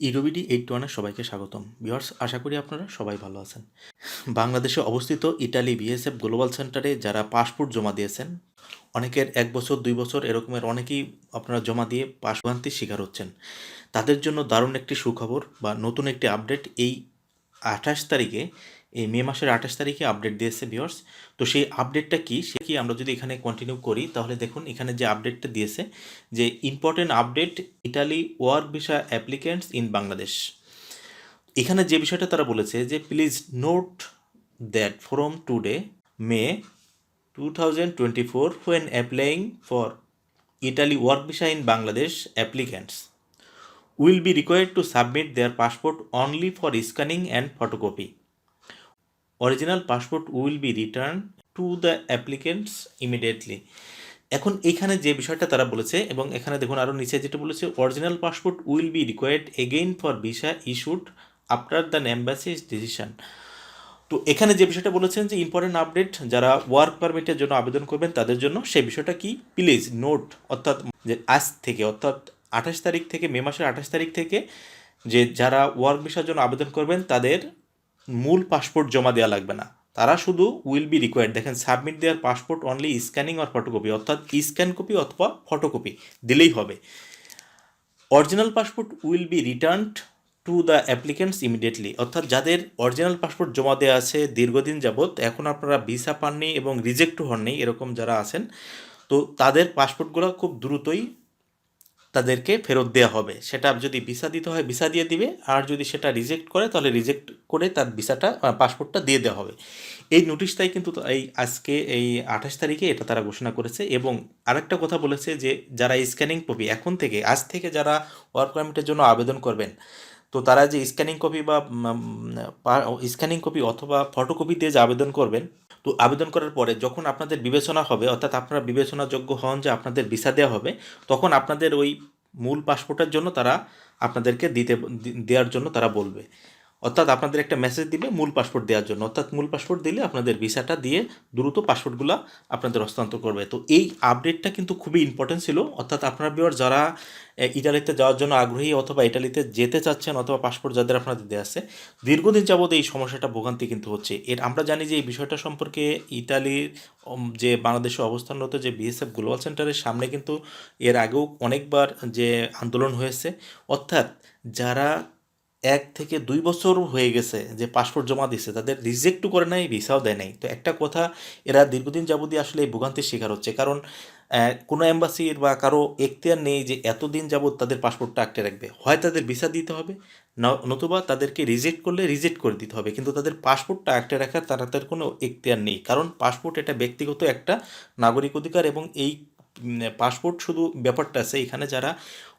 ইরোবিডি eight ওয়ানের সবাইকে স্বাগতম। ভিওয়ার্স আশা করি আপনারা সবাই ভালো আছেন। বাংলাদেশে অবস্থিত ইটালি বিএসএফ গ্লোবাল সেন্টারে যারা পাসপোর্ট জমা দিয়েছেন, অনেকের এক বছর, দুই বছর এরকমের অনেকেই আপনারা জমা দিয়ে পাশভ্রান্তির শিকার হচ্ছেন। তাদের জন্য দারুণ একটি সুখবর বা নতুন একটি আপডেট এই আঠাশ তারিখে এই মে মাসের আঠাশ তারিখে আপডেট দিয়েছে ভিউয়ার্স তো সেই আপডেটটা কি? সে কি আমরা যদি এখানে কন্টিনিউ করি, তাহলে দেখুন এখানে যে আপডেটটা দিয়েছে, যে important update Italy work visa applicants in Bangladesh এখানে যে বিষয়টা তারা বলেছে, যে please note that from today May two thousand twenty four applying for Italy work visa in Bangladesh applicants will be required to submit their passport only for scanning and photocopy. Original passport will be return to the applicants immediately এখন এখানে যে বিষয়টা তারা বলেছে, এবং এখানে দেখুন আরও নিচে যেটা বলেছে original passport will be required again for visa issued after the embassy's decision তো এখানে যে বিষয়টা বলেছেন যে ইম্পর্টেন্ট আপডেট যারা ওয়ার্ক পারমিটের জন্য আবেদন করবেন তাদের জন্য সেই বিষয়টা কি? প্লিজ নোট অর্থাৎ যে আজ থেকে, অর্থাৎ আঠাশ তারিখ থেকে, মে মাসের আঠাশ তারিখ থেকে যে যারা ওয়ার্ক ভিসার জন্য আবেদন করবেন তাদের মূল পাসপোর্ট জমা দেওয়া লাগবে না। তারা শুধু উইল বি রিকোয়ার্ড দেখেন সাবমিট দেওয়ার পাসপোর্ট অনলি স্ক্যানিং আর ফটোকপি অর্থাৎ স্ক্যান কপি অথবা ফটোকপি দিলেই হবে। Original passport will be returned to the applicants immediately অর্থাৎ যাদের অরিজিনাল পাসপোর্ট জমা দেওয়া আছে দীর্ঘদিন যাবৎ, এখন আপনারা ভিসা পাননি এবং রিজেক্টও হননি, এরকম যারা আছেন, তো তাদের পাসপোর্টগুলো খুব দ্রুতই তাদেরকে ফেরত দেওয়া হবে। সেটা যদি ভিসা দিতে হয়, ভিসা দিয়ে দিবে। আর যদি সেটা রিজেক্ট করে, তাহলে রিজেক্ট করে তার ভিসাটা পাসপোর্টটা দিয়ে দেওয়া হবে। এই নোটিশটাই কিন্তু এই আজকে, এই আঠাশ তারিখে এটা তারা ঘোষণা করেছে। এবং আরেকটা কথা বলেছে যে, যারা স্ক্যানিং কপি এখন থেকে, আজ থেকে যারা ওয়ার্ক পারমিটের জন্য আবেদন করবেন, তো তারা যে স্ক্যানিং কপি বা স্ক্যানিং কপি অথবা ফটোকপি দিয়ে যে আবেদন করবেন তো আবেদন করার পরে যখন আপনাদের বিবেচনা হবে, অর্থাৎ আপনারা বিবেচনাযোগ্য হন যে আপনাদের ভিসা দেওয়া হবে, তখন আপনাদের ওই মূল পাসপোর্টের জন্য তারা আপনাদেরকে দিতে দেওয়ার জন্য তারা বলবে। অর্থাৎ আপনাদের একটা মেসেজ দিবে মূল পাসপোর্ট দেওয়ার জন্য। অর্থাৎ মূল পাসপোর্ট দিলে আপনাদের ভিসাটা দিয়ে দ্রুত পাসপোর্টগুলো আপনাদের হস্তান্তর করবে। তো এই আপডেটটা কিন্তু খুবই ইম্পর্টেন্ট ছিল। অর্থাৎ আপনার বিওর যারা ইটালিতে যাওয়ার জন্য আগ্রহী অথবা ইটালিতে যেতে চাচ্ছেন অথবা পাসপোর্ট যাদের আপনাদের দেওয়া আছে, দীর্ঘদিন যাবত এই সমস্যাটা ভোগান্তি কিন্তু হচ্ছে। এর, আমরা জানি যে এই বিষয়টা সম্পর্কে ইটালির যে বাংলাদেশে অবস্থানরত যে বিএসএফ গ্লোবাল সেন্টারের সামনে কিন্তু এর আগেও অনেকবার যে আন্দোলন হয়েছে। অর্থাৎ যারা এক থেকে দুই বছর হয়ে গেছে যে পাসপোর্ট জমা দিচ্ছে তাদের রিজেক্টও করে নাই ভিসাও দেয় নাই। তো একটা কথা, এরা দীর্ঘদিন যাবতীয় আসলে এই ভোগান্তির শিকার হচ্ছে। কারণ কোনো অ্যাম্বাসির বা কারও এখতিয়ার নেই যে এতদিন যাবৎ তাদের পাসপোর্টটা আটকে রাখবে। হয় তাদের ভিসা দিতে হবে নতুবা তাদেরকে রিজেক্ট করলে রিজেক্ট করে দিতে হবে। কিন্তু তাদের পাসপোর্টটা আটকে রাখার তারা তাদের কোনো এখতিয়ার নেই। কারণ পাসপোর্ট এটা ব্যক্তিগত একটা নাগরিক অধিকার এবং এই পাসপোর্ট শুধু ব্যাপারটা আছে। এখানে যারা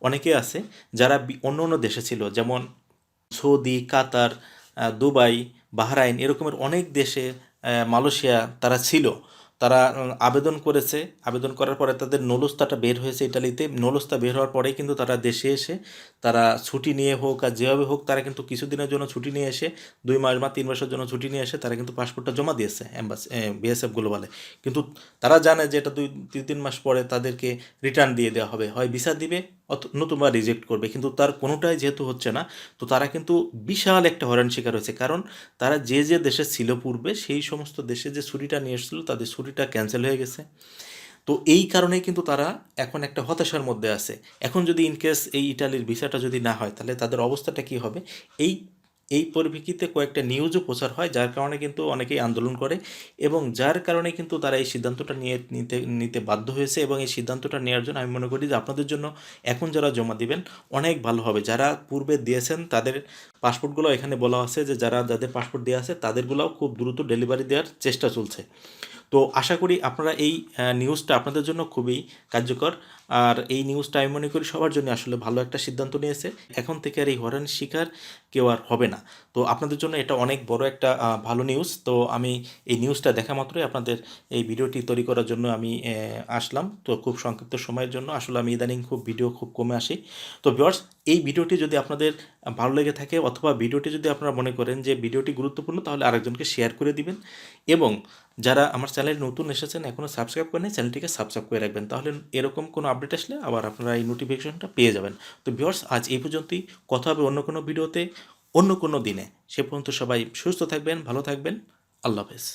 অনেকে আছে, যারা অন্য অন্য দেশে ছিল, যেমন সৌদি, কাতার দুবাই, বাহরাইন এরকমের অনেক দেশে মালয়েশিয়া তারা ছিল। তারা আবেদন করেছে। আবেদন করার পরে তাদের নলস্তাটা বের হয়েছে ইটালিতে নলস্তা বের হওয়ার পরেই কিন্তু তারা দেশে এসে তারা ছুটি নিয়ে হোক আর যেভাবে হোক তারা কিন্তু কিছুদিনের জন্য ছুটি নিয়ে এসে, দুই মাস বা তিন মাসের জন্য ছুটি নিয়ে এসে তারা কিন্তু পাসপোর্টটা জমা দিয়েছে অ্যাম্বাস বিএসএফ গ্লোবালে। কিন্তু তারা জানে যে এটা দুই, তিন তিন মাস পরে তাদেরকে রিটার্ন দিয়ে দেওয়া হবে। হয় ভিসা দিবে নতুবা রিজেক্ট করবে। কিন্তু তার কোনোটাই যেহেতু হচ্ছে না, তো তারা কিন্তু বিশাল একটা হরণ শিকার হয়েছে। কারণ তারা যে যে দেশে ছিল পূর্বে, সেই সমস্ত দেশে যে ছুরিটা নিয়ে এসেছিল, তাদের ছুরিটা ক্যান্সেল হয়ে গেছে। তো এই কারণেই কিন্তু তারা এখন একটা হতাশার মধ্যে আছে। এখন যদি ইনকেস এই ইটালির ভিসাটা যদি না হয়, তাহলে তাদের অবস্থাটা কী হবে? এই এই পরিপ্রেক্ষিতে কয়েকটা নিউজও প্রচার হয়, যার কারণে কিন্তু অনেকেই আন্দোলন করে এবং যার কারণে কিন্তু তারা এই সিদ্ধান্তটা নিয়ে নিতে নিতে বাধ্য হয়েছে এবং এই সিদ্ধান্তটা নেওয়ার জন্য আমি মনে করি যে আপনাদের জন্য এখন যারা জমা দিবেন, অনেক ভালো হবে। যারা পূর্বে দিয়েছেন তাদের পাসপোর্টগুলো এখানে বলা আছে যে যারা যাদের পাসপোর্ট দেওয়া আছে, তাদেরগুলোও খুব দ্রুত ডেলিভারি দেওয়ার চেষ্টা চলছে। তো আশা করি আপনারা এই নিউজটা আপনাদের জন্য খুবই কার্যকর। আর এই নিউজটা আমি মনে করি সবার জন্য আসলে ভালো একটা সিদ্ধান্ত নিয়েছে। এখন থেকে আর এই হরানির শিকার কেউ আর হবে না। তো আপনাদের জন্য এটা অনেক বড় একটা ভালো নিউজ তো আমি এই নিউজটা দেখা মাত্রই আপনাদের এই ভিডিওটি তৈরি করার জন্য আমি আসলাম। তো খুব সংক্ষিপ্ত সময়ের জন্য। আসলে আমি ইদানিং খুব ভিডিও খুব কমে আসি। তো ভিওর্স এই ভিডিওটি যদি আপনাদের ভালো লেগে থাকে অথবা ভিডিওটি যদি আপনারা মনে করেন যে ভিডিওটি গুরুত্বপূর্ণ, তাহলে আরেকজনকে শেয়ার করে দিবেন। এবং যারা আমার চ্যানেলে নতুন এসেছেন এখনও সাবস্ক্রাইব করেন চ্যানেলটিকে সাবস্ক্রাইব করে রাখবেন। তাহলে এরকম কোনো আপডেট আসলে আবার আপনারা এই নোটিফিকেশনটা পেয়ে যাবেন। তো ভিউয়ার্স আজ এই পর্যন্তই। কথা হবে অন্য কোনো ভিডিওতে, অন্য কোনো দিনে। সে পর্যন্ত সবাই সুস্থ থাকবেন, ভালো থাকবেন। আল্লাহ হাফেজ।